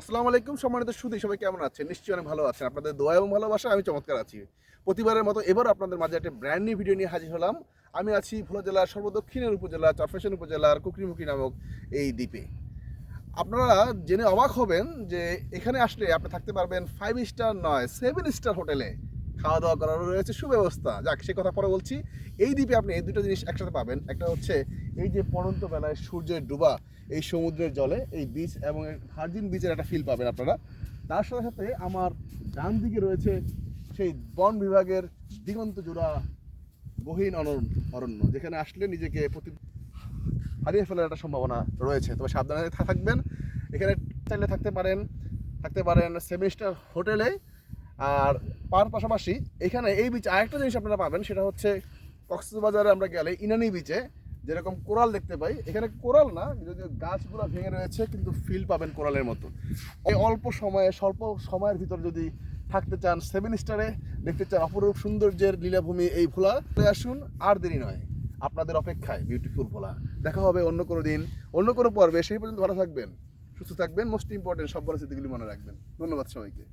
আসসালামু আলাইকুম সম্মানিত সুদী সবাই কেমন আছেন? নিশ্চয়ই অনেক ভালো আছেন। আপনাদের দোয়া এবং ভালোবাসা, আমি চমৎকার আছি। প্রতিবারের মতো এবার আপনাদের মাঝে একটা ব্র্যান্ড নিউ ভিডিও নিয়ে হাজির হলাম। আমি আছি ভোলা জেলার সর্বদক্ষিণের উপজেলা চরফেশন উপজেলার কুকরিমুখী নামক এই দ্বীপে। আপনারা জেনে অবাক হবেন যে এখানে আসলে আপনি থাকতে পারবেন ফাইভ স্টার নয় সেভেন স্টার হোটেলে খাওয়া দাওয়া করার রয়েছে সুব্যবস্থা। যাক, সে কথা পরে বলছি। এই দ্বীপে আপনি এই দুটো জিনিস একসাথে পাবেন। একটা হচ্ছে এই যে পড়ন্ত বেলায় সূর্যের ডুবা এই সমুদ্রের জলে, এই বিচ এবং ভার্জিন বিচের একটা ফিল পাবেন আপনারা। তার সাথে সাথে আমার ডান দিকে রয়েছে সেই বন বিভাগের দিগন্ত জোড়া গহীন অনরণ্য অরণ্য, যেখানে আসলে নিজেকে প্রতি হারিয়ে ফেলার একটা সম্ভাবনা রয়েছে। তবে সাবধানে থাকবেন। এখানে চাইলে থাকতে পারেন থাকতে পারেন সেমিস্টার হোটেলে আর পার পাশাপাশি এখানে এই বিচে আরেকটা জিনিস আপনারা পাবেন, সেটা হচ্ছে কক্সবাজারে আমরা গেলে ইনানি বিচে যেরকম কোরাল দেখতে পাই, এখানে কোরাল না, যদিও গাছগুলো ভেঙে রয়েছে, কিন্তু ফিল পাবেন কোরালের মতো। এই অল্প সময়ে, স্বল্প সময়ের ভিতর যদি থাকতে চান সেভেন স্টারে দেখতে চান অপরূপ সৌন্দর্যের লীলাভূমি এই ভোলা আসুন, আর দেরি নয়, আপনাদের অপেক্ষায় বিউটিফুল ভোলা। দেখা হবে অন্য কোনো দিন, অন্য কোনো পর্বে, সেই পর্যন্ত ভালো থাকবেন, সুস্থ থাকবেন মোস্ট ইম্পর্টেন্ট সব বড় স্মৃতিগুলি মনে রাখবেন। ধন্যবাদ সবাইকে।